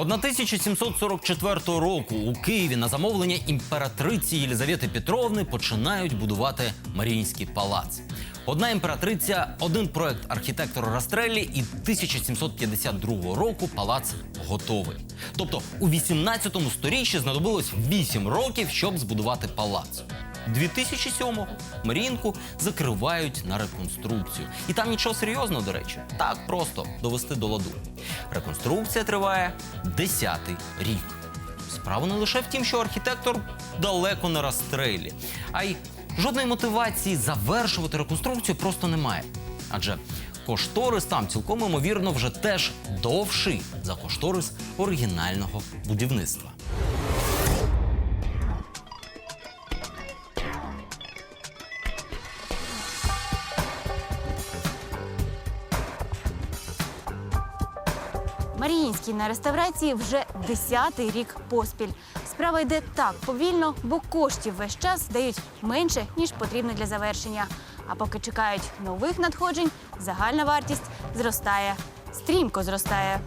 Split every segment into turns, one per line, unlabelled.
1744 року у Києві на замовлення імператриці Єлізавети Петровни починають будувати Маріїнський палац. Одна імператриця, один проект архітектора Растреллі, і 1752 року палац готовий. Тобто у 18 сторіччі знадобилось 8 років, щоб збудувати палац. 2007-го Маріїнку закривають на реконструкцію. І там нічого серйозного, до речі, так просто довести до ладу. Реконструкція триває 10-й рік. Справа не лише в тім, що архітектор далеко не розстрелі, а й жодної мотивації завершувати реконструкцію просто немає. Адже кошторис там цілком ймовірно вже теж довший за кошторис оригінального будівництва.
Маріїнський на реставрації вже десятий рік поспіль. Справа йде так повільно, бо коштів весь час дають менше, ніж потрібно для завершення. А поки чекають нових надходжень, загальна вартість зростає, стрімко зростає.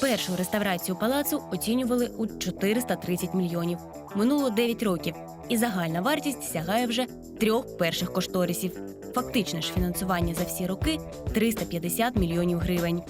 Першу реставрацію палацу оцінювали у 430 мільйонів. Минуло 9 років, і загальна вартість сягає вже трьох перших кошторисів. Фактичне ж фінансування за всі роки 350 мільйонів гривень.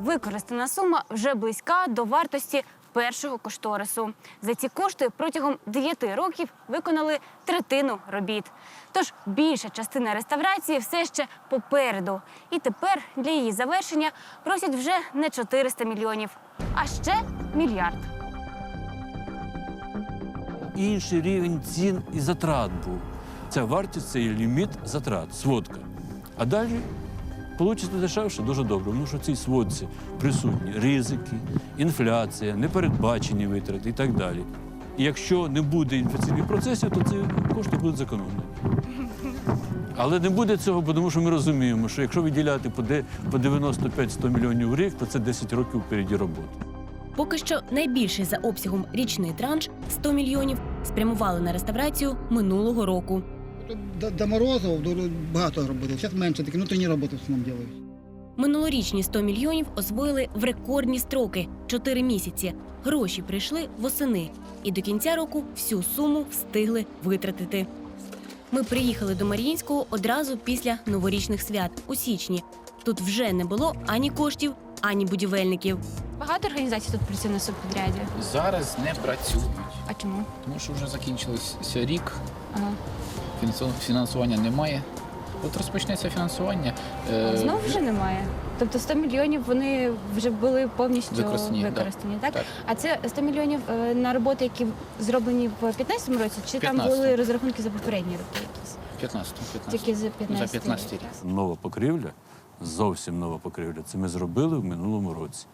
Використана сума вже близька до вартості першого кошторису. За ці кошти протягом 9 років виконали третину робіт. Тож більша частина реставрації все ще попереду. І тепер для її завершення просять вже не 400 мільйонів, а ще мільярд.
інший рівень цін і затрат був. Ця вартість це є ліміт затрат, сводка. А далі вийде дешевше, дуже добре, тому що в цій сводці присутні ризики, інфляція, непередбачені витрати і так далі. І якщо не буде інфляційних процесів, то ці кошти будуть зекономлені. Але не буде цього, тому що ми розуміємо, що якщо виділяти по 95-100 мільйонів в рік, то це 10 років впереді роботи.
Поки що найбільший за обсягом річний транш 100 мільйонів спрямували на реставрацію минулого року.
Тут До, до морозу багато роботи. Зараз менше, такі внутрішні роботи в основному роблять.
Минулорічні 100 мільйонів освоїли в рекордні строки 4 місяці. Гроші прийшли восени, і до кінця року всю суму встигли витратити. Ми приїхали до Маріїнського одразу після новорічних свят у січні. Тут вже не було ані коштів, ані будівельників.
Багато організацій тут працює на субпідряді.
Зараз не працюють,
А чому?
тому що вже закінчився рік,
Ага.
Фінансу- фінансування немає. От розпочнеться фінансування. е,
Знову вже немає. Тобто 100 мільйонів вони вже були повністю
Використані, да.
так?
Так.
А це 100 мільйонів е, на роботи, які зроблені в 15-му році, чи там
15-му.
були розрахунки за попередні роки якісь?
15 15
Тільки за 15
За 15 рік.
Нова покрівля, зовсім нова покрівля. Це ми зробили в минулому році.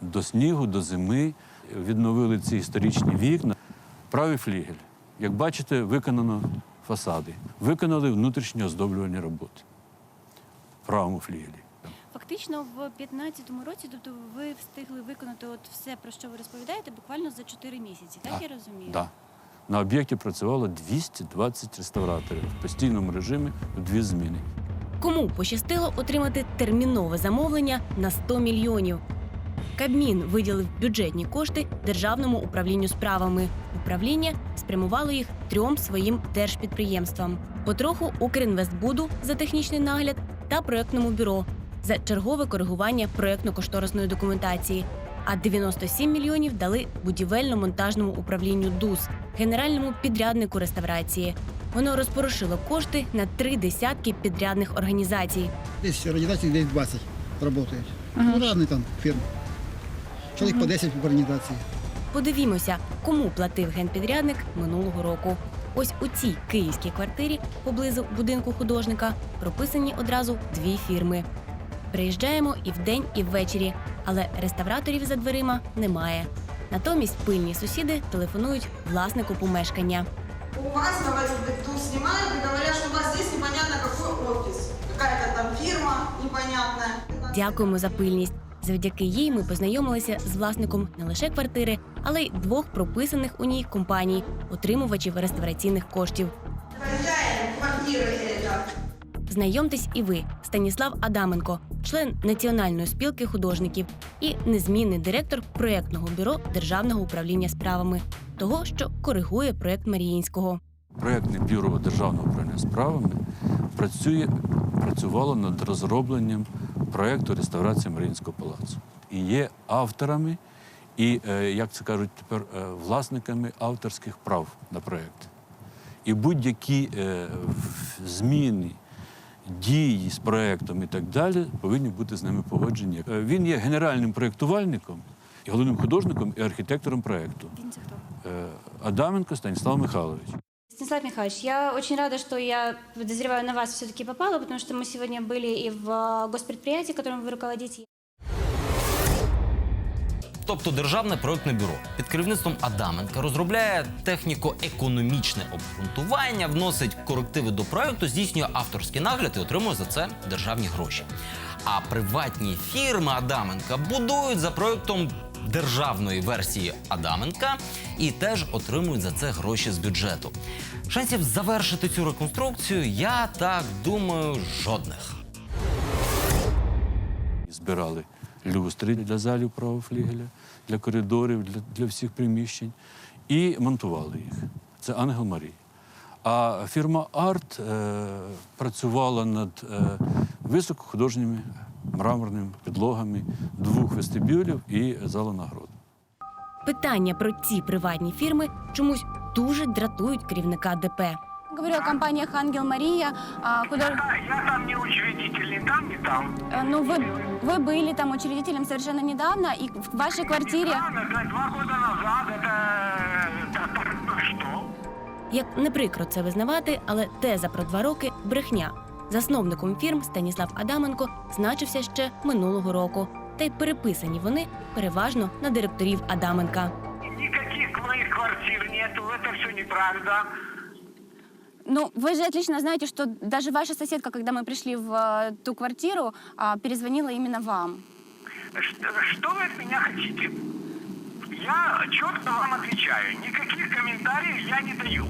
До снігу, до зими відновили ці історичні вікна. Правий флігель. Як бачите, виконано фасади, виконали внутрішні оздоблювальні роботи. В правому флігелі.
Фактично, в 15-му році, тобто ви встигли виконати от все, про що ви розповідаєте, буквально за 4 місяці. Так
Так,
я розумію?
Да. На об'єкті працювало 220 реставраторів в постійному режимі в дві зміни.
Кому пощастило отримати термінове замовлення на 100 мільйонів? Кабмін виділив бюджетні кошти державному управлінню справами. Управління спрямувало їх трьом своїм держпідприємствам: потроху Укрінвестбуду за технічний нагляд та проектному бюро за чергове коригування проектно-кошторисної документації. А 97 мільйонів дали будівельно-монтажному управлінню ДУС, генеральному підряднику реставрації. Воно розпорошило кошти на три десятки підрядних організацій.
Десь організацій десь 20 працюють. Ну, різні там фірми. Чоловік по 10 в організації.
Подивімося, кому платив генпідрядник минулого року. Ось у цій київській квартирі поблизу будинку художника прописані одразу дві фірми. Приїжджаємо і вдень, і ввечері, але реставраторів за дверима немає. Натомість пильні сусіди телефонують власнику помешкання.
У вас, говорит, тут снимают и говорят, что у вас здесь непонятно какой офис. Какая-то там фирма непонятная.
Дякуємо за пильність. Завдяки їй ми познайомилися з власником не лише квартири, але й двох прописаних у ній компаній, отримувачів реставраційних коштів. Знайомтесь і ви, Станіслав Адаменко, член Національної спілки художників і незмінний директор проєктного бюро Державного управління справами, того, що коригує проєкт Маріїнського.
Проєктне бюро Державного управління справами працює, працювало над розробленням проєкту реставрації Маріїнського палацу. І є авторами і, е, як це кажуть тепер, е, власниками авторських прав на проєкт. І будь-які е, зміни, дії з проєктом і так далі повинні бути з ними погоджені. Він є генеральним проєктувальником, і головним художником і архітектором проєкту. Адаменко Станіслав Михайлович.
Станислав Михайлович, я очень рада, что я подозреваю на вас все-таки попала, потому что мы сегодня были и в э, госпредприятии, которым вы руководите.
Тобто державне проектне бюро під керівництвом Адаменка розробляє техніко-економічне обґрунтування, вносить корективи до проекту, здійснює авторський нагляд і отримує за це державні гроші. А приватні фірми Адаменка будують за проектом державної версії Адаменка і теж отримують за це гроші з бюджету. Шансів завершити цю реконструкцію, я так думаю, жодних.
Збирали люстри для залів правого флігеля, для коридорів, для, для всіх приміщень і монтували їх. Це Ангел Марії. А фірма Арт е, працювала над е, високохудожніми мраморними підлогами двох вестибюлів і залу нагород.
Питання про ці приватні фірми чомусь дуже дратують керівника ДП.
Говорю о компаниях «Ангел Мария», а, худож...
Я там не учредитель, ни там, ни там.
Э, Ну, вы, вы были там учредителем совершенно недавно, и в вашей квартире...
Ладно, это два года назад, это... это, это ну и что?
Як не прикро це визнавати, але теза про два роки брехня. Засновником фірм Станіслав Адаменко значився ще минулого року, та й переписані вони переважно на директорів Адаменка.
Никаких моих квартир нету, это все неправда.
Ну, вы же отлично знаете, что даже ваша соседка, когда мы пришли в э, ту квартиру, а, перезвонила именно вам.
Что, что вы от меня хотите? Я четко вам отвечаю, никаких комментариев я не даю.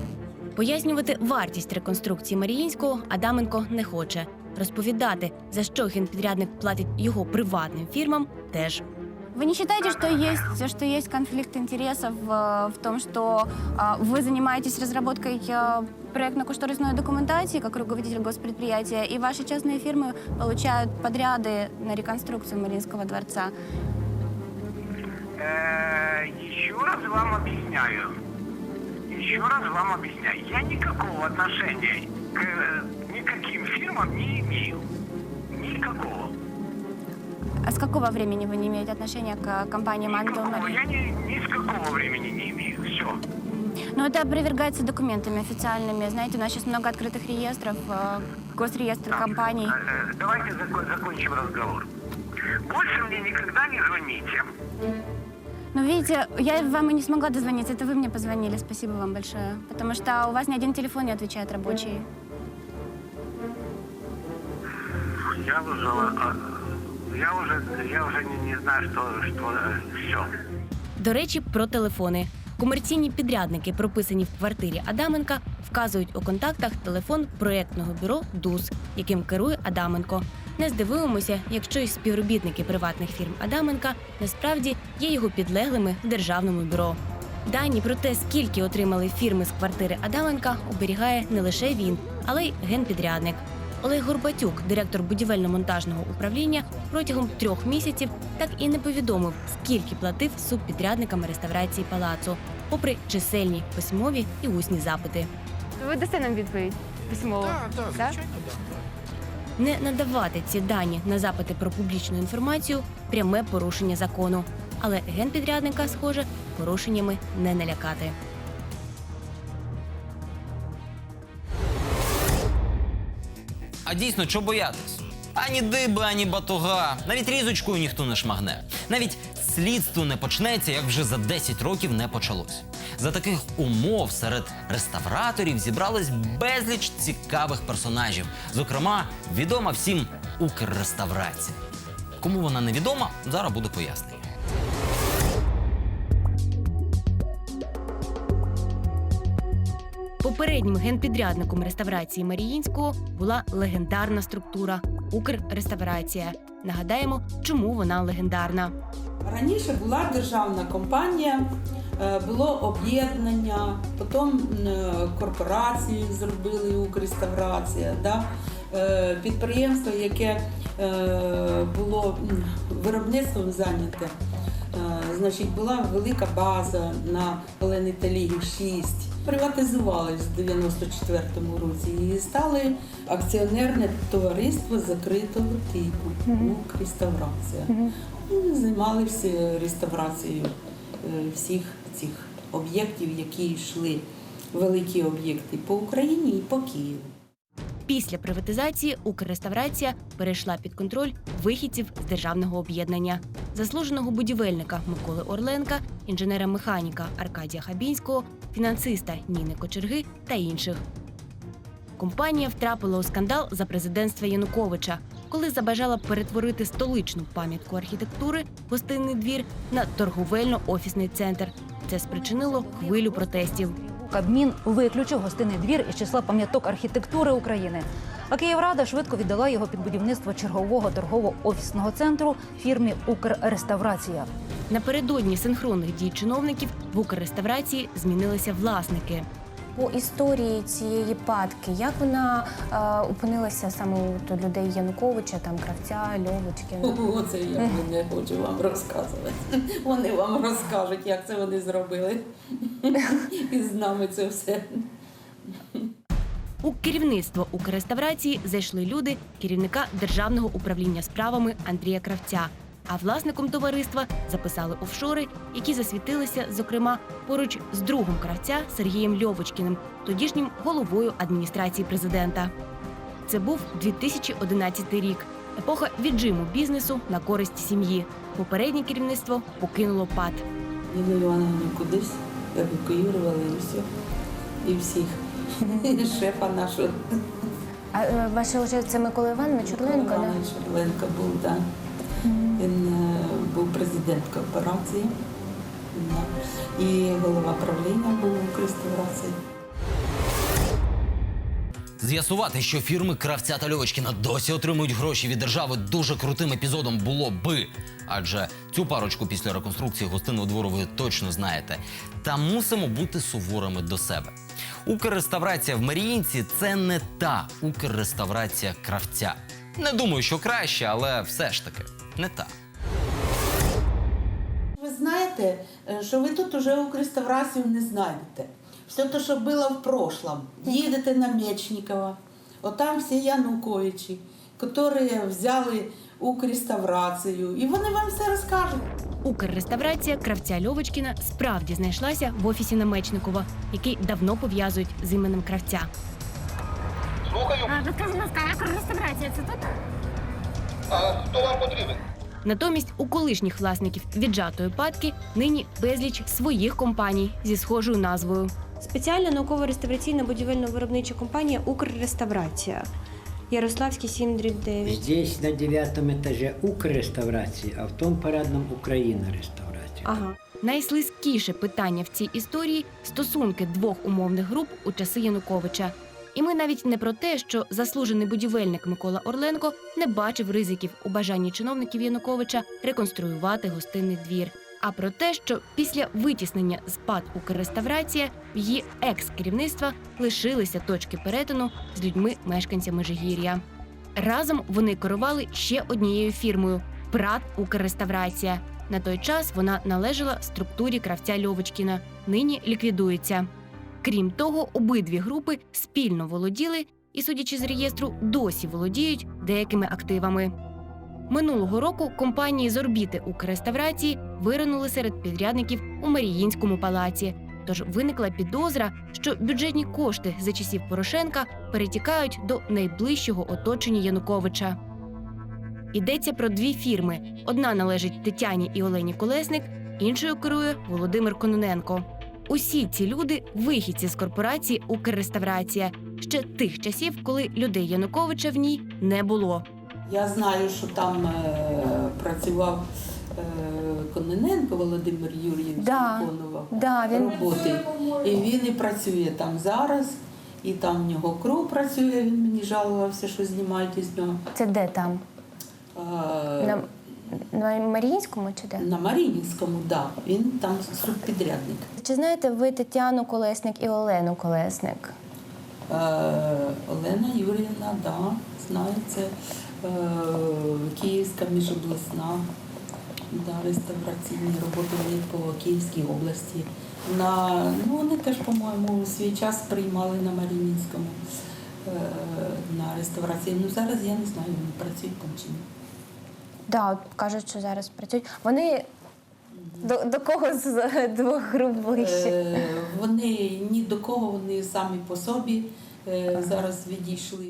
Пояснювати вартість реконструкції Маріїнського Адаменко не хоче. Розповідати, за що генпідрядник платить його приватним фірмам, теж.
Вы не считаете, что есть, что есть конфликт интересов э, в том, что а, вы занимаетесь разработкой э, проектно-кушторисной документации как руководитель госпредприятия, и ваши частные фирмы получают подряды на реконструкцию Мариинского дворца?
Э, еще раз вам объясняю. Еще раз вам объясняю. Я никакого отношения к э, никаким фирмам не имею. Никакого.
А с какого времени вы не имеете отношения к компаниям «Ангел
Никакого.
Мария»?
Я ни, ни с какого времени не имею. Все.
Но это опровергается документами официальными. Знаете, у нас сейчас много открытых реестров, э, госреестр компаний.
Э, Давайте зако- закончим разговор. Больше мне никогда не звоните.
Но видите, я вам и не смогла дозвониться, это вы мне позвонили, спасибо вам большое. Потому что у вас ни один телефон не отвечает рабочий.
Я уже, я уже, я уже не, не знаю, что, что, все.
До речі, про телефони. Комерційні підрядники, прописані в квартирі Адаменка, вказують у контактах телефон проєктного бюро ДУС, яким керує Адаменко. Не здивуємося, якщо й співробітники приватних фірм Адаменка насправді є його підлеглими в державному бюро. Дані про те, скільки отримали фірми з квартири Адаменка, оберігає не лише він, але й генпідрядник. Олег Горбатюк, директор будівельно-монтажного управління, протягом трьох місяців так і не повідомив, скільки платив субпідрядникам реставрації палацу, попри чисельні письмові і усні запити.
Ви дасте нам відповідь письмово? Так, так,
Не надавати ці дані на запити про публічну інформацію пряме порушення закону. Але генпідрядника, схоже, порушеннями не налякати.
А дійсно, чого боятись? Ані диби, ані батуга. Навіть різочкою ніхто не шмагне. Навіть слідство не почнеться, як вже за 10 років не почалось. За таких умов серед реставраторів зібралось безліч цікавих персонажів. Зокрема, відома всім Укрреставрація. Кому вона невідома, зараз буде пояснення.
Попереднім генпідрядником реставрації Маріїнського була легендарна структура Укрреставрація. Нагадаємо, чому вона легендарна.
Раніше була державна компанія, е, було об'єднання, потім е, корпорації зробили Укрреставрація, да? Е, підприємство, яке було виробництвом зайняте. Значить, була велика база на Олени Талігі 6. Приватизували в 94-му році і стали акціонерне товариство закритого типу Укрреставрація. Вони займалися реставрацією е, всіх цих об'єктів, які йшли великі об'єкти по Україні і по Києву.
Після приватизації Укрреставрація перейшла під контроль вихідців з державного об'єднання, заслуженого будівельника Миколи Орленка, інженера-механіка Аркадія Хабінського, фінансиста Ніни Кочерги та інших. Компанія втрапила у скандал за президентства Януковича, коли забажала перетворити столичну пам'ятку архітектури гостинний двір на торговельно-офісний центр. Це спричинило хвилю протестів.
Кабмін виключив гостинний двір із числа пам'яток архітектури України. А Київрада швидко віддала його під будівництво чергового торгово-офісного центру фірмі Укрреставрація.
Напередодні синхронних дій чиновників в Укрреставрації змінилися власники.
По історії цієї падки, як вона е, опинилася саме у людей Януковича, там кравця, Льовочкіна?
Оце я не хочу вам розказувати. Вони вам розкажуть, як це вони зробили. І з нами це все.
У керівництво Укрреставрації зайшли люди керівника державного управління справами Андрія Кравця. А власником товариства записали офшори, які засвітилися, зокрема, поруч з другом кравця Сергієм Льовочкіним, тодішнім головою адміністрації президента. Це був 2011 рік. Епоха віджиму бізнесу на користь сім'ї. Попереднє керівництво покинуло пад.
Ніну Івановну кудись евакуювали і. І всіх. Шефа нашого.
А е, ваше вже це Микола Іванович Чурленко, да?
Іванович Орленко був, так. Він е, був президент корпорації. да. І голова правління був у реставрації.
З'ясувати, що фірми Кравця та Льовочкіна досі отримують гроші від держави дуже крутим епізодом було би. Адже цю парочку після реконструкції гостинного двору ви точно знаєте. Та мусимо бути суворими до себе. Укрреставрація в Маріїнці це не та Укрреставрація кравця. Не думаю, що краще, але все ж таки не та.
Ви знаєте, е, що ви тут уже Укрреставрацію не знайдете. Все те, що було в прошлом. Їдете на Мечникова, отам всі Януковичі, які взяли Укрреставрацію, і вони вам все розкажуть.
Укрреставрація кравця Льовочкіна справді знайшлася в офісі Намечникова, який давно пов'язують з іменем кравця.
А, скажіть, будь ласка, Укрреставрація це тут?
Натомість у колишніх власників віджатої падки нині безліч своїх компаній зі схожою назвою.
Спеціальна науково-реставраційна будівельно-виробнича компанія Укрреставрація. Ярославський 7 9.
Здесь на девятом этаже Укрреставрации, а в том парадном Украина реставрация.
Ага.
Найслизькіше питання в цій історії стосунки двох умовних груп у часи Януковича. І ми навіть не про те, що заслужений будівельник Микола Орленко не бачив ризиків у бажанні чиновників Януковича реконструювати гостинний двір. А про те, що після витіснення з ПАД Укрреставрація в її екс-керівництва лишилися точки перетину з людьми мешканцями Межигір'я. Разом вони керували ще однією фірмою ПРАТ Укрреставрація. На той час вона належала структурі кравця Льовочкіна, нині ліквідується. Крім того, обидві групи спільно володіли і, судячи з реєстру, досі володіють деякими активами. Минулого року компанії з орбіти Укрреставрації виринули серед підрядників у Маріїнському палаці. Тож виникла підозра, що бюджетні кошти за часів Порошенка перетікають до найближчого оточення Януковича. Йдеться про дві фірми: одна належить Тетяні і Олені Колесник, іншою керує Володимир Кононенко. Усі ці люди вихідці з корпорації Укрреставрація ще тих часів, коли людей Януковича в ній не було.
Я знаю, що там е, працював е, Кононенко Володимир Юрійович
Да.
виконував
Да, він-
роботи. І він і працює там зараз, і там в нього кров працює. Він мені жалувався, що знімають із нього.
Це де там?
Е,
На, на Маріїнському чи де?
На Маріїнському, так. Да. Він там субпідрядник.
Чи знаєте ви Тетяну Колесник і Олену Колесник?
Е, Олена Юріївна, да, знаю, це Київська міжобласна, да, реставраційні роботи по Київській області. На, ну, вони теж, по-моєму, свій час приймали на Маріїнському е, на реставрації. Ну зараз я не знаю, вони працюють там чи ні.
Да, от кажуть, що зараз працюють. Вони до, до кого з двох груп ближче?
Е, вони ні до кого, вони самі по собі е, зараз відійшли.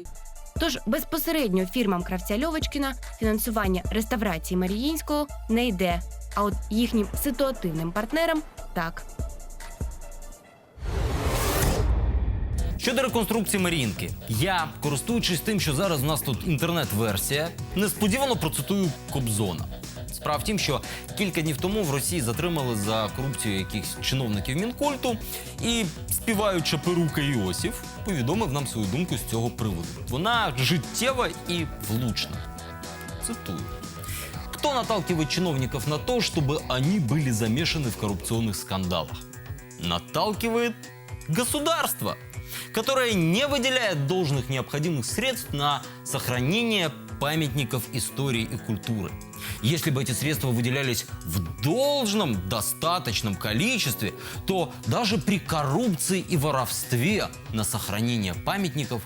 Тож безпосередньо фірмам кравця Льовочкіна фінансування реставрації Маріїнського не йде. А от їхнім ситуативним партнерам так.
Щодо реконструкції Маріїнки, я, користуючись тим, що зараз у нас тут інтернет-версія, несподівано процитую Кобзона. Справа в тім, що кілька днів тому в Росії затримали за корупцію якихось чиновників мінкульту, і співаюча перука Іосиф повідомив нам свою думку з цього приводу. Вона життєва і влучна. Цитую. Кто наталкивает чиновников на то, чтобы они были замешаны в коррупционных скандалах? Наталкивает государство, которое не выделяет должных необходимых средств на сохранение памятников истории и культуры. Если бы эти средства выделялись в должном, достаточном количестве, то даже при коррупции и воровстве на сохранение памятников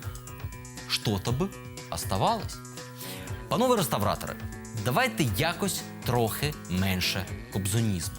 что-то бы оставалось. Панове реставратори, давайте якось трохи менше кобзонізму.